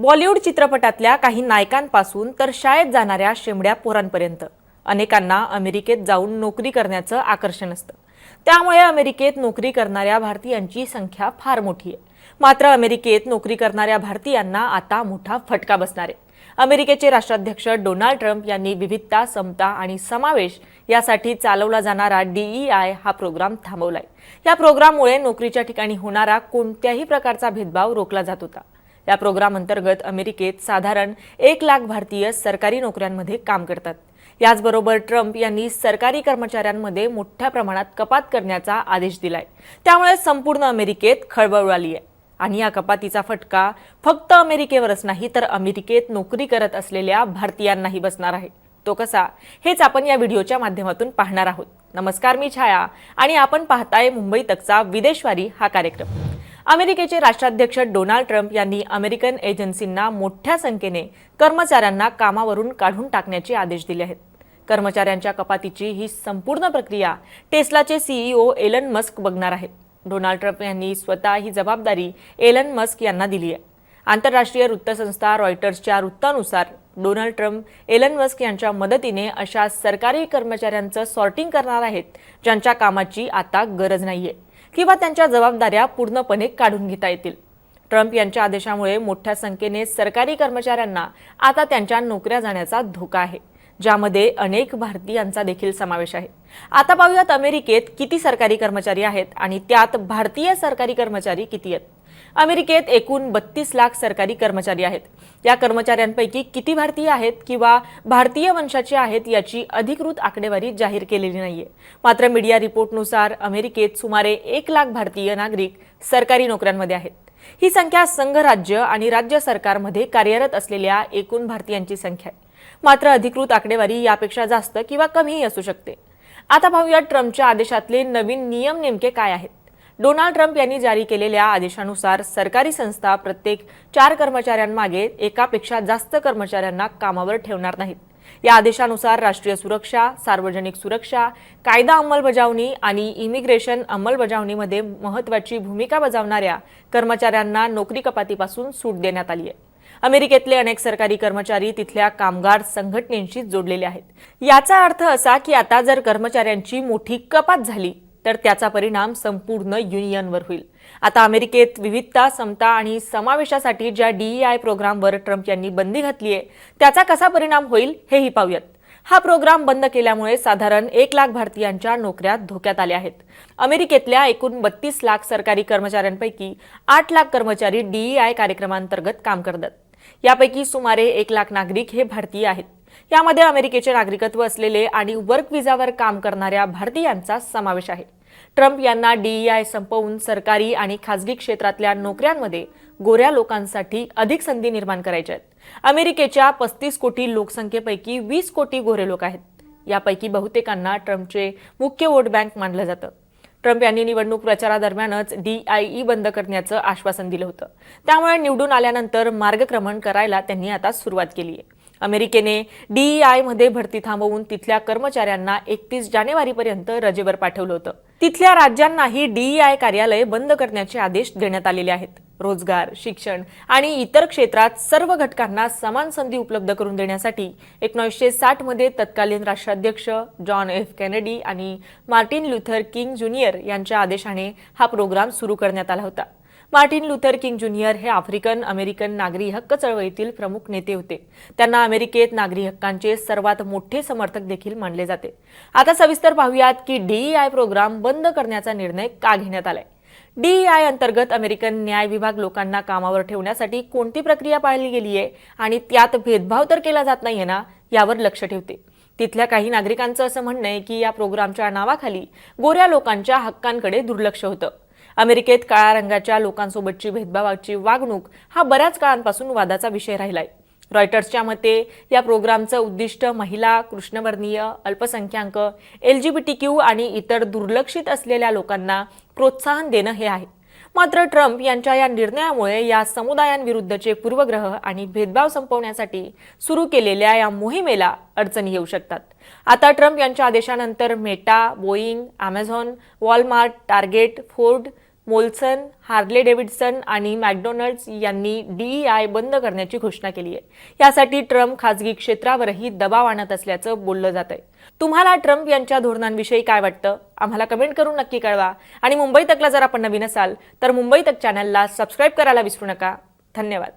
बॉलिवूड चित्रपटातल्या काही नायकांपासून तर शाळेत जाणाऱ्या शेमड्या पोरांपर्यंत. अनेकांना अमेरिकेत जाऊन नोकरी करण्याचं आकर्षण असतं. त्यामुळे अमेरिकेत नोकरी करणाऱ्या भारतीयांची संख्या फार मोठी आहे. मात्र अमेरिकेत नोकरी करणाऱ्या भारतीयांना आता मोठा फटका बसणार आहे. अमेरिकेचे राष्ट्राध्यक्ष डोनाल्ड ट्रम्प यांनी विविधता समता आणि समावेश यासाठी चालवला जाणारा डीईआय हा प्रोग्राम थांबवलाय. या प्रोग्राममुळे नोकरीच्या ठिकाणी होणारा कोणत्याही प्रकारचा भेदभाव रोखला जात होता. या प्रोग्राम अंतर्गत अमेरिकेत साधारण एक लाख भारतीय सरकारी नोकऱ्यांमध्ये काम करतात. याचबरोबर ट्रम्प यांनी सरकारी कर्मचाऱ्यांमध्ये मोठ्या प्रमाणात कपात करण्याचा आदेश दिलाय. त्यामुळे संपूर्ण अमेरिकेत खळबळ उडाली आहे. आणि या कपातीचा फटका फक्त अमेरिकेवरच नाही तर अमेरिकेत नोकरी करत असलेल्या भारतीयांनाही बसणार आहे. तो कसा? हेच आपण या व्हिडिओच्या माध्यमातून पाहणार आहोत. नमस्कार मी छाया आणि आपण पाहताय मुंबई तकचा विदेशवारी हा कार्यक्रम. अमेरिकेचे राष्ट्राध्यक्ष डोनाल्ड ट्रम्प यांनी अमेरिकन एजन्सींना मोठ्या संख्येने कर्मचाऱ्यांना कामावरून काढून टाकण्याचे आदेश दिले आहेत. कर्मचाऱ्यांच्या कपातीची ही संपूर्ण प्रक्रिया टेस्लाचे सीईओ एलन मस्क बघणार आहेत. डोनाल्ड ट्रम्प यांनी स्वतः ही जबाबदारी एलन मस्क यांना दिली आहे. आंतरराष्ट्रीय वृत्तसंस्था रॉयटर्सच्या वृत्तानुसार डोनाल्ड ट्रम्प एलन मस्क यांच्या मदतीने अशा सरकारी कर्मचाऱ्यांचं सॉर्टिंग करणार आहेत ज्यांच्या कामाची आता गरज नाहीये. किंवा त्यांच्या जबाबदाऱ्या पूर्णपणे काढून घेता येतील. ट्रम्प यांच्या आदेशामुळे मोठ्या संख्येने सरकारी कर्मचाऱ्यांना आता त्यांच्या नोकऱ्या जाण्याचा धोका आहे ज्यामध्ये अनेक भारतीयांचा देखील समावेश आहे. आता पाहूयात अमेरिकेत किती सरकारी कर्मचारी आहेत आणि त्यात भारतीय सरकारी कर्मचारी किती आहेत? अमेरिकेत एकूण बत्तीस लाख सरकारी कर्मचारी आहेत. या कर्मचाऱ्यांपैकी किती भारतीय आहेत किंवा भारतीय वंशाचे आहेत याची अधिकृत आकडेवारी जाहीर केलेली नाहीये. मात्र मीडिया रिपोर्टनुसार अमेरिकेत सुमारे एक लाख भारतीय नागरिक सरकारी नोकऱ्यांमध्ये आहेत. ही संख्या संघ राज्य आणि राज्य सरकारमध्ये कार्यरत असलेल्या एकूण भारतीयांची संख्या आहे. मात्र अधिकृत आकडेवारी यापेक्षा जास्त किंवा कमीही असू शकते. आता पाहूया ट्रम्पच्या आदेशातले नवीन नियम नेमके काय आहेत. डोनाल्ड ट्रम्प यांनी जारी केलेल्या आदेशानुसार सरकारी संस्था प्रत्येक चार कर्मचाऱ्यांमागे एकापेक्षा जास्त कर्मचाऱ्यांना कामावर ठेवणार नाहीत. या आदेशानुसार राष्ट्रीय सुरक्षा सार्वजनिक सुरक्षा कायदा अंमलबजावणी आणि इमिग्रेशन अंमलबजावणीमध्ये महत्वाची भूमिका बजावणाऱ्या कर्मचाऱ्यांना नोकरी कपातीपासून सूट देण्यात आली आहे अमेरिकेतले अनेक सरकारी कर्मचारी तिथल्या कामगार संघटनेशी जोडलेले आहेत. याचा अर्थ असा की आता जर कर्मचाऱ्यांची मोठी कपात झाली तर त्याचा परिणाम संपूर्ण युनियनवर होईल. आता अमेरिकेत विविधता समता आणि समावेशासाठी ज्या डीईआय प्रोग्रामवर ट्रम्प यांनी बंदी घातली आहे त्याचा कसा परिणाम होईल हेही पाहूयात. हा प्रोग्राम बंद केल्यामुळे साधारण एक लाख भारतीयांच्या नोकऱ्या धोक्यात आल्या आहेत. अमेरिकेतल्या एकूण बत्तीस लाख सरकारी कर्मचाऱ्यांपैकी आठ लाख कर्मचारी डीईआय कार्यक्रमांतर्गत काम करतात. यापैकी सुमारे एक लाख नागरिक हे भारतीय आहेत. यामध्ये अमेरिकेचे नागरिकत्व असलेले आणि वर्क विजावर काम करणाऱ्या भारतीयांचा समावेश आहे. ट्रम्प यांना डीईआय संपवून सरकारी आणि खासगी क्षेत्रातल्या नोकऱ्यांमध्ये गोऱ्या लोकांसाठी अधिक संधी निर्माण करायच्या आहेत. अमेरिकेच्या पस्तीस कोटी लोकसंख्येपैकी वीस कोटी गोरे लोक आहेत. यापैकी बहुतेकांना ट्रम्पचे मुख्य वोट बँक मानलं जातं. ट्रम्प यांनी निवडणूक प्रचारादरम्यानच डीआयई बंद करण्याचं आश्वासन दिलं होतं. त्यामुळे निवडून आल्यानंतर मार्गक्रमण करायला त्यांनी आता सुरुवात केली आहे. अमेरिकेने डीईआयमध्ये भरती थांबवून तिथल्या कर्मचाऱ्यांना एकतीस जानेवारीपर्यंत रजेवर पाठवलं होतं. तिथल्या राज्यांनाही डीईआय कार्यालय बंद करण्याचे आदेश देण्यात आलेले आहेत. रोजगार शिक्षण आणि इतर क्षेत्रात सर्व घटकांना समान संधी उपलब्ध करून देण्यासाठी एकोणीसशे साठमध्ये तत्कालीन राष्ट्राध्यक्ष जॉन एफ केनेडी आणि मार्टिन लुथर किंग ज्युनियर यांच्या आदेशाने हा प्रोग्राम सुरू करण्यात आला होता. मार्टिन लुथर किंग ज्युनियर हे आफ्रिकन अमेरिकन नागरी हक्क चळवळीतील प्रमुख नेते होते. त्यांना अमेरिकेत नागरी हक्कांचे सर्वात मोठे समर्थक देखील मानले जाते. आता सविस्तर पाहूयात की डीईआय प्रोग्राम बंद करण्याचा निर्णय का घेण्यात आलाय? डीईआय अंतर्गत अमेरिकन न्याय विभाग लोकांना कामावर ठेवण्यासाठी कोणती प्रक्रिया पाळली गेली आहे आणि त्यात भेदभाव तर केला जात नाहीये ना यावर लक्ष ठेवते. तिथल्या काही नागरिकांचं असं म्हणणं आहे की या प्रोग्रामच्या नावाखाली गोऱ्या लोकांच्या हक्कांकडे दुर्लक्ष होतं. अमेरिकेत काळ्या रंगाच्या लोकांसोबतची भेदभावाची वागणूक हा बऱ्याच काळांपासून वादाचा विषय राहिलाय. रॉयटर्सच्या मते या प्रोग्रामचं उद्दिष्ट महिला कृष्णवर्णीय अल्पसंख्याक एलजीबीटी क्यू आणि इतर दुर्लक्षित असलेल्या लोकांना प्रोत्साहन देणं हे आहे. मात्र ट्रम्प यांच्या या निर्णयामुळे या समुदायांविरुद्धचे पूर्वग्रह आणि भेदभाव संपवण्यासाठी सुरू केलेल्या या मोहिमेला अडचणी येऊ शकतात. आता ट्रम्प यांच्या आदेशानंतर Meta Boeing Amazon Walmart Target Ford Molson Harley Davidson आणि मॅकडोनल्ड्स यांनी डीईआय बंद करण्याची घोषणा केली आहे. यासाठी ट्रम्प खासगी क्षेत्रावरही दबाव आणत असल्याचं बोललं जात आहे तुम्हाला ट्रम्प यांच्या धोरणांविषयी काय वाटतं? आम्हाला कमेंट करून नक्की कळवा. आणि मुंबई तकला जर आपण नवीन असाल तर मुंबई तक चॅनलला सबस्क्राईब करायला विसरू नका. धन्यवाद.